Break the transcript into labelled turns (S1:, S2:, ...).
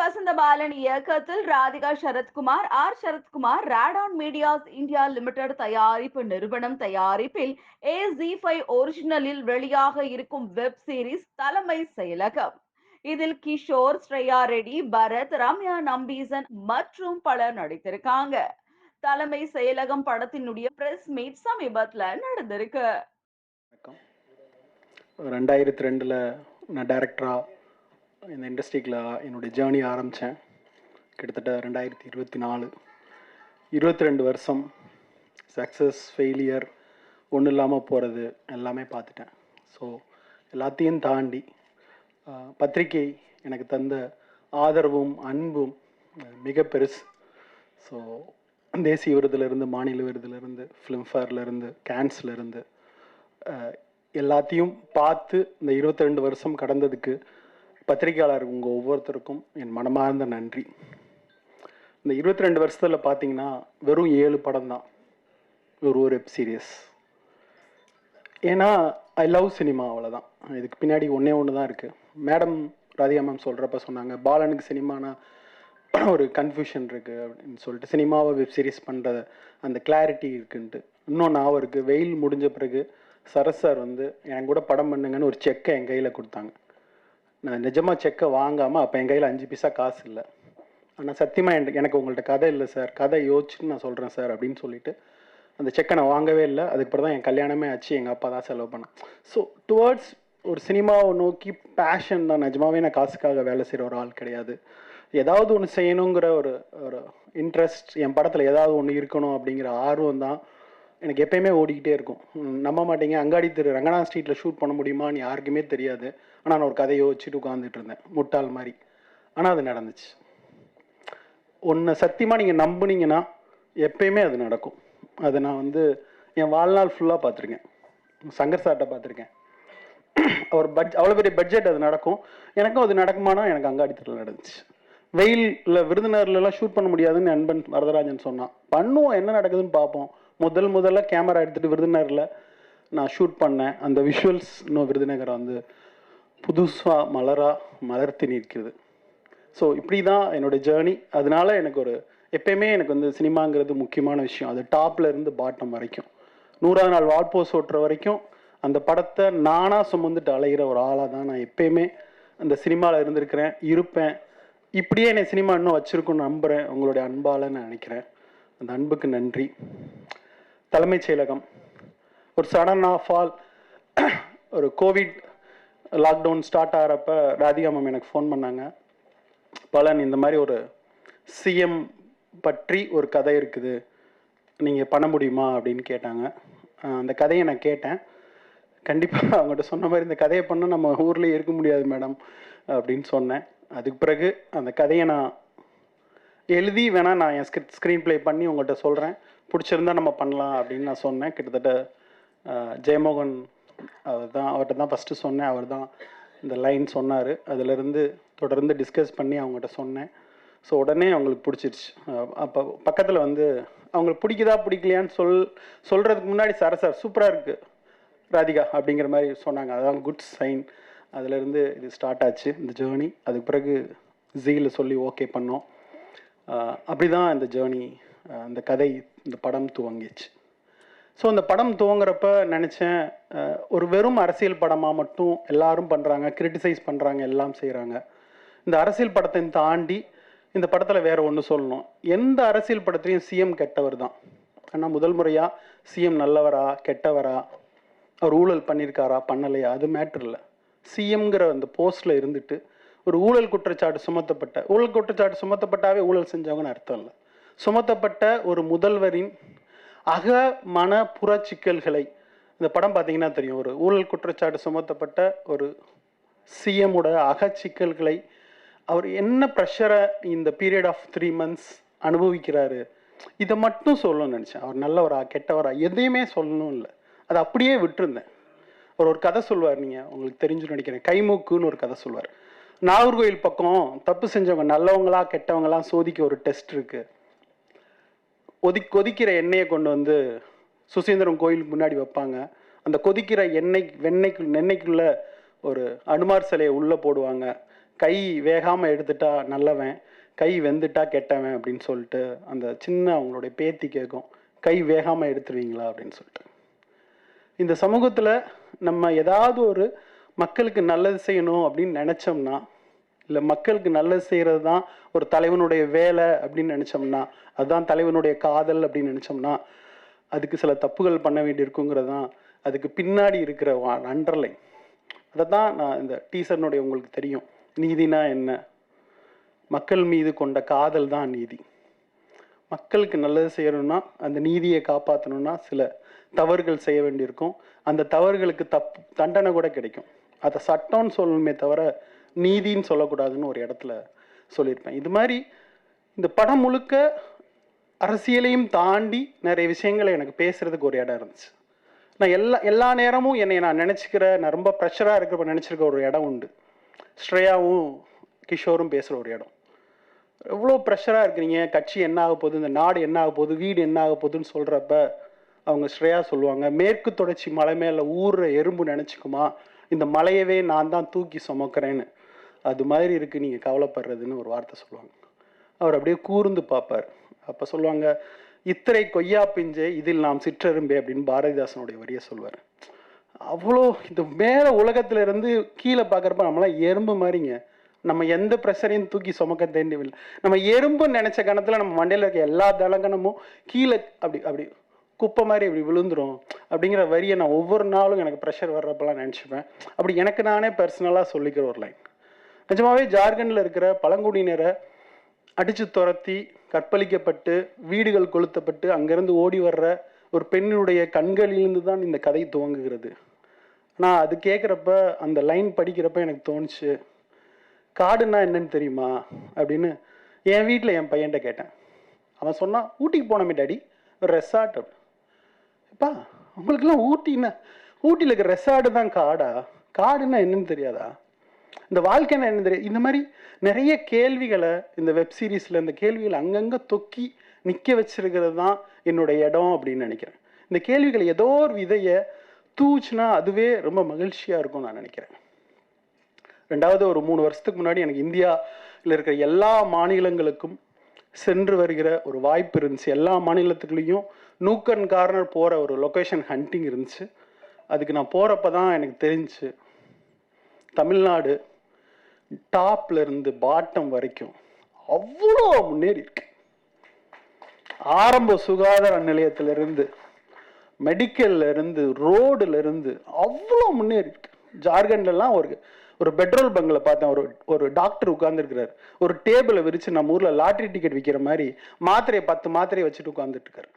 S1: வசந்தபாலன் இயக்கத்தில் Radhika Sarathkumar R Sarathkumar Radaan medias India limited தயாரிப்பு நிறுவனம் தயாரிப்பில் ஏ ஜி ஃபைவ் ஒரிஜினலில் வெளியாக இருக்கும் வெப் சீரிஸ் தலைமை செயலகம். இதில் கிஷோர் ஸ்ரேயா ரெட்டி பரத் ரம்யா நம்பீசன் மற்றும் பலர் நடித்திருக்காங்க. தலைமை செயலகம் படத்தினுடைய பிரஸ் மீட் சமீபத்துல நடந்திருக்கு.
S2: ரெண்டாயிரத்தி ரெண்டுல நான் டைரக்டராக இந்த இண்டஸ்ட்ரிக்கில் என்னுடைய ஜேர்னி ஆரம்பித்தேன் கிட்டத்தட்ட ரெண்டாயிரத்தி இருபத்தி நாலு. இருபத்தி ரெண்டு வருஷம் சக்ஸஸ் ஃபெயிலியர் ஒன்றும் இல்லாமல் போகிறது எல்லாமே பார்த்துட்டேன். ஸோ எல்லாத்தையும் தாண்டி பத்திரிக்கை பத்திரிகை எனக்கு தந்த ஆதரவும் அன்பும் மிக பெருசு. ஸோ தேசிய விருதுலேருந்து மாநில விருதுலேருந்து ஃபிலிம்ஃபேர்லேருந்து கேன்ஸ்லேருந்து எல்லாத்தையும் பார்த்து இந்த 22 ரெண்டு வருஷம் கடந்ததுக்கு பத்திரிகையாளர் உங்கள் ஒவ்வொருத்தருக்கும் என் மனமார்ந்த நன்றி. இந்த 22 ரெண்டு வருஷத்தில் பார்த்தீங்கன்னா வெறும் ஏழு படம் தான் ஒரு ஒரு வெப் சீரியஸ் ஏன்னா ஐ லவ் சினிமா அவ்வளோதான் இதுக்கு பின்னாடி ஒன்றே ஒன்று தான் இருக்குது மேடம் ராதிகா மேம் சொல்கிறப்ப சொன்னாங்க பாலனுக்கு சினிமானா ஒரு கன்ஃபியூஷன் இருக்குது அப்படின்னு சொல்லிட்டு சினிமாவை வெப் சீரிஸ் பண்ணுற அந்த கிளாரிட்டி இருக்குன்ட்டு. இன்னொன்று ஞாபகம் இருக்குது வெயில் முடிஞ்ச பிறகு சரஸ் சார் வந்து என் கூட படம் பண்ணுங்கன்னு ஒரு செக்கை என் கையில் கொடுத்தாங்க. நான் நிஜமாக செக்கை வாங்காமல் அப்போ என் கையில் அஞ்சு பைசா காசு இல்லை. ஆனால் சத்தியமாக எனக்கு எனக்கு உங்கள்கிட்ட கதை இல்லை சார் கதை யோசிச்சுன்னு நான் சொல்கிறேன் சார் அப்படின்னு சொல்லிட்டு அந்த செக்கை நான் வாங்கவே இல்லை. அதுக்கப்புறம் தான் என் கல்யாணமே ஆச்சு எங்கள் அப்பா தான் செலவு பண்ணேன் ஸோ டுவர்ட்ஸ் ஒரு சினிமாவை நோக்கி பேஷன் தான். நிஜமாவே நான் காசுக்காக வேலை செய்கிற ஒரு ஆள் கிடையாது. ஏதாவது ஒன்று செய்யணுங்கிற ஒரு ஒரு இன்ட்ரெஸ்ட் என் படத்தில் ஏதாவது ஒன்று இருக்கணும் அப்படிங்கிற ஆர்வம் தான் எனக்கு எப்பயுமே ஓடிக்கிட்டே இருக்கும். நம்ப மாட்டேங்க. அங்காடி திரு ரங்கநாத் ஸ்ட்ரீட்டில் ஷூட் பண்ண முடியுமான்னு யாருக்குமே தெரியாது. ஆனால் நான் ஒரு கதையை வச்சுட்டு உட்காந்துட்டு இருந்தேன். முட்டாள் மாதிரி. ஆனால் அது நடந்துச்சு. ஒன்று சத்தியமாக நீங்கள் நம்புனீங்கன்னா எப்பயுமே அது நடக்கும். அது நான் வந்து என் வாழ்நாள் ஃபுல்லாக பார்த்துருக்கேன். சங்கர் சார்கிட்ட பார்த்துருக்கேன். அவர் பட்ஜ் அவ்வளோ பெரிய பட்ஜெட் அது நடக்கும். எனக்கும் அது நடக்குமானா எனக்கு அங்காடி தெருவில் நடந்துச்சு. வெயிலில் விருதுநர்லாம் ஷூட் பண்ண முடியாதுன்னு நண்பன் வரதராஜன் சொன்னான். பண்ணுவோம் என்ன நடக்குதுன்னு பார்ப்போம். முதல் முதல்ல கேமரா எடுத்துகிட்டு விருதுநரில் நான் ஷூட் பண்ணேன். அந்த விஷுவல்ஸ் இன்னும் விருதுநகரை வந்து புதுசாக மலரா மலர்த்தி நிற்கிறது. ஸோ இப்படி தான் என்னோடய ஜேர்னி அதனால எனக்கு ஒரு எப்பயுமே எனக்கு வந்து சினிமாங்கிறது முக்கியமான விஷயம். அது டாப்ல இருந்து பாட்டம் வரைக்கும். நூறாவது நாள் வால்போஸ் ஓட்டுற வரைக்கும் அந்த படத்தை நானாக சுமந்துட்டு அலைகிற ஒரு ஆளாக தான் நான் எப்பயுமே அந்த சினிமாவில் இருந்திருக்கிறேன் இருப்பேன். இப்படியே என்னை சினிமா இன்னும் வச்சுருக்குன்னு நம்புகிறேன் உங்களுடைய அன்பால் நான் நினைக்கிறேன். அந்த அன்புக்கு நன்றி. தலைமைச் செயலகம். ஒரு சடன் ஆஃப் ஆல் ஒரு கோவிட் லாக்டவுன் ஸ்டார்ட் ஆகிறப்ப ராதிகா மேம் எனக்கு ஃபோன் பண்ணாங்க. பலன் இந்த மாதிரி ஒரு சிஎம் பற்றி ஒரு கதை இருக்குது. நீங்கள் பண்ண முடியுமா அப்படின்னு கேட்டாங்க. அந்த கதையை நான் கேட்டேன். கண்டிப்பாக அவங்ககிட்ட சொன்ன மாதிரி இந்த கதையை பண்ண நம்ம ஊர்லேயே இருக்க முடியாது மேடம் அப்படின்னு சொன்னேன். அதுக்கு பிறகு அந்த கதையை நான் எழுதி வேணால் நான் என் ஸ்கிரிப்ட் ஸ்க்ரீன் ப்ளே பண்ணி உங்கள்கிட்ட சொல்கிறேன் பிடிச்சிருந்தா நம்ம பண்ணலாம் அப்படின்னு நான் சொன்னேன். கிட்டத்தட்ட ஜெயமோகன் அவர் தான் அவர்கிட்ட தான் ஃபஸ்ட்டு சொன்னேன். அவர் தான் இந்த லைன் சொன்னார். அதிலிருந்து தொடர்ந்து டிஸ்கஸ் பண்ணி அவங்ககிட்ட சொன்னேன். ஸோ உடனே அவங்களுக்கு பிடிச்சிருச்சு. அப்போ பக்கத்தில் வந்து அவங்களுக்கு பிடிக்குதா பிடிக்கலையான்னு சொல் சொல்கிறதுக்கு முன்னாடி சார் சார் சூப்பராக இருக்குது ராதிகா அப்படிங்கிற மாதிரி சொன்னாங்க. அதான் குட் சைன் அதுலேருந்து இது ஸ்டார்ட் ஆச்சு இந்த ஜேர்னி அதுக்கு பிறகு ஜீல சொல்லி ஓகே பண்ணோம். அப்படி தான் இந்த ஜேர்னி அந்த கதை இந்த படம் துவங்கிச்சு. ஸோ அந்த படம் துவங்குறப்ப நினச்சேன் ஒரு வெறும் அரசியல் படமாக மட்டும் எல்லாரும் பண்ணுறாங்க கிரிட்டிசைஸ் பண்ணுறாங்க எல்லாம் செய்கிறாங்க இந்த அரசியல் படத்தை தாண்டி இந்த படத்தில் வேற ஒன்று சொல்லணும். எந்த அரசியல் படத்துலையும் சிஎம் கெட்டவர் தான். ஆனால் முதல் முறையாக சிஎம் நல்லவரா கெட்டவரா அவர் ஊழல் பண்ணியிருக்காரா பண்ணலையா அது மேட்ரு இல்லை. சிஎம்ங்கிற அந்த போஸ்ட்டில் இருந்துட்டு ஒரு ஊழல் குற்றச்சாட்டு சுமத்தப்பட்ட ஊழல் குற்றச்சாட்டு சுமத்தப்பட்டாவே ஊழல் செஞ்சவங்கன்னு அர்த்தம் இல்லை. சுமத்தப்பட்ட ஒரு முதல்வரின் அக மன புற சிக்கல்களை இந்த படம் பார்த்தீங்கன்னா தெரியும். ஒரு ஊழல் குற்றச்சாட்டு சுமத்தப்பட்ட ஒரு சிஎம்மோட அக சிக்கல்களை அவர் என்ன ப்ரெஷரை இந்த பீரியட் ஆஃப் த்ரீ மந்த்ஸ் அனுபவிக்கிறாரு? இதை மட்டும் சொல்லணும்னு நினச்சேன். அவர் நல்லவரா கெட்டவரா எதையுமே சொல்லணும் இல்லை. அதை அப்படியே விட்டுருந்தேன். அவர் ஒரு கதை சொல்வார் நீங்கள் உங்களுக்கு தெரிஞ்சு நினைக்கிறேன். கைமூக்குன்னு ஒரு கதை சொல்வார் நாகர்கோயில் பக்கம் தப்பு செஞ்சவங்க நல்லவங்களா கெட்டவங்களா சோதிக்க ஒரு டெஸ்ட் இருக்குது ஒதி கொதிக்கிற எண்ணெயை கொண்டு வந்து சுசீந்திரம் கோயிலுக்கு முன்னாடி வைப்பாங்க. அந்த கொதிக்கிற எண்ணெய் வெண்ணெய்க்கு எண்ணெய்க்குள்ள ஒரு அனுமார் சிலையை உள்ளே போடுவாங்க. கை வேகாமல் எடுத்துட்டா நல்லவன் கை வெந்துட்டா கெட்டவன் அப்படின்னு சொல்லிட்டு அந்த சின்ன அவங்களுடைய பேத்தி கேட்கும் கை வேகாமல் எடுத்துருவீங்களா? அப்படின்னு சொல்லிட்டு. இந்த சமூகத்தில் நம்ம ஏதாவது ஒரு மக்களுக்கு நல்லது செய்யணும் அப்படின்னு நினச்சோம்னா இல்லை மக்களுக்கு நல்லது செய்கிறது தான் ஒரு தலைவனுடைய வேலை அப்படின்னு நினச்சோம்னா அதுதான் தலைவனுடைய காதல் அப்படின்னு நினச்சோம்னா அதுக்கு சில தப்புகள் பண்ண வேண்டியிருக்குங்கிறது தான் அதுக்கு பின்னாடி இருக்கிற அண்டர்லைன் அதை தான் நான் இந்த டீசர்னுடைய உங்களுக்கு தெரியும். நீதினா என்ன? மக்கள் மீது கொண்ட காதல் தான் நீதி. மக்களுக்கு நல்லது செய்யணும்னா அந்த நீதியை காப்பாற்றணும்னா சில தவறுகள் செய்ய வேண்டியிருக்கும். அந்த தவறுகளுக்கு தப்பு தண்டனை கூட கிடைக்கும். அதை சட்டம்னு சொல்லணுமே தவிர நீதின்னு சொல்லக்கூடாதுன்னு ஒரு இடத்துல சொல்லியிருப்பேன். இது மாதிரி இந்த படம் முழுக்க அரசியலையும் தாண்டி நிறைய விஷயங்களை எனக்கு பேசுறதுக்கு ஒரு இடம் இருந்துச்சு. நான் எல்லா எல்லா நேரமும் என்னை நான் நினச்சிக்கிற நான் ரொம்ப ப்ரெஷராக இருக்கிறப்ப நினச்சிருக்க ஒரு இடம் உண்டு. ஸ்ரேயாவும் கிஷோரும் பேசுகிற ஒரு இடம். எவ்வளோ ப்ரெஷராக இருக்கிறீங்க? கட்சி என்ன ஆக போகுது? இந்த நாடு என்ன ஆக போகுது? வீடு என்ன ஆக போகுதுன்னு சொல்கிறப்ப அவங்க ஸ்ரேயா சொல்லுவாங்க மேற்கு தொடர்ச்சி மலை மேலே ஊறுற எறும்பு நினச்சிக்குமா? இந்த மலையவே நான் தான் தூக்கி சுமக்கிறேன்னு. அது மாதிரி இருக்குது நீங்கள் கவலைப்படுறதுன்னு ஒரு வார்த்தை சொல்லுவாங்க. அவர் அப்படியே கூர்ந்து பார்ப்பார். அப்போ சொல்லுவாங்க இத்திரை கொய்யா பிஞ்சே இதில் நாம் சிற்றரும்பே அப்படின்னு பாரதிதாசனுடைய வரியை சொல்வார் அவ்வளோ இந்த மேலே உலகத்திலேருந்து கீழே பார்க்குறப்ப நம்மளாம் எறும்பு மாதிரிங்க. நம்ம எந்த ப்ரெஷரையும் தூக்கி சுமக்க தேண்டியவில்லை நம்ம எறும்புன்னு நினச்ச கணத்தில் நம்ம மண்டையில் இருக்க எல்லா தலங்கனமும் கீழே அப்படி அப்படி குப்பை மாதிரி இப்படி விழுந்துடும் அப்படிங்கிற வரியை நான் ஒவ்வொரு நாளும் எனக்கு ப்ரெஷர் வர்றப்பெல்லாம் நினச்சிப்பேன். அப்படி எனக்கு நானே பர்சனலாக சொல்லிக்கிற ஒரு லைன் நிஜமாவே ஜார்க்கண்டில் இருக்கிற பழங்குடியினரை அடித்து துரத்தி கற்பழிக்கப்பட்டு வீடுகள் கொளுத்தப்பட்டு அங்கேருந்து ஓடி வர்ற ஒரு பெண்ணுடைய கண்களிலிருந்து தான் இந்த கதை துவங்குகிறது. நான் அது கேட்குறப்ப அந்த லைன் படிக்கிறப்ப எனக்கு தோணுச்சு காடுன்னா என்னன்னு தெரியுமா? அப்படின்னு என் வீட்டில் என் பையன்கிட்ட கேட்டேன். அவன் சொன்னான் ஊட்டிக்கு போனோமே டாடி ஒரு ரெசார்ட் அப்பா உங்களுக்குலாம் ஊட்டின்னா ஊட்டியில் இருக்கிற ரெசார்ட்டு தான் காடா. காடுன்னா என்னன்னு தெரியாதா? இந்த வாழ்க்கைன்னா என்ன தெரியும் இந்த மாதிரி நிறைய கேள்விகளை இந்த வெப் சீரிஸில் இந்த கேள்விகளை அங்கங்கே தொக்கி நிற்க வச்சிருக்கிறது தான் என்னோட இடம் அப்படின்னு நினைக்கிறேன். இந்த கேள்விகளை ஏதோ ஒரு விதையை தூச்சுனா அதுவே ரொம்ப மகிழ்ச்சியாக இருக்கும் நான் நினைக்கிறேன். ரெண்டாவது ஒரு மூணு வருஷத்துக்கு முன்னாடி எனக்கு இந்தியாவில் இருக்கிற எல்லா மாநிலங்களுக்கும் சென்று வருகிற ஒரு வாய்ப்பு இருந்துச்சு. எல்லா மாநிலத்துக்குள்ளேயும் நூக்கன் கார்னர் போகிற ஒரு லொக்கேஷன் ஹண்டிங் இருந்துச்சு. அதுக்கு நான் போகிறப்ப தான் எனக்கு தெரிஞ்சு தமிழ்நாடு டாப்ல இருந்து பாட்டம் வரைக்கும் அவ்வளோ முன்னேறி இருக்கு. ஆரம்ப சுகாதார நிலையத்திலிருந்து மெடிக்கல்ல இருந்து ரோடுல இருந்து அவ்வளோ முன்னேறி இருக்கு. ஜார்க்கண்ட்லாம் ஒரு ஒரு பெட்ரோல் பங்கில் பார்த்தேன். ஒரு ஒரு டாக்டர் உட்கார்ந்துருக்கிறார். ஒரு டேபிளை விரிச்சு நம்ம ஊரில் லாட்ரி டிக்கெட் விற்கிற மாதிரி மாத்திரையை பத்து மாத்திரையை வச்சுட்டு உட்காந்துட்டு இருக்காரு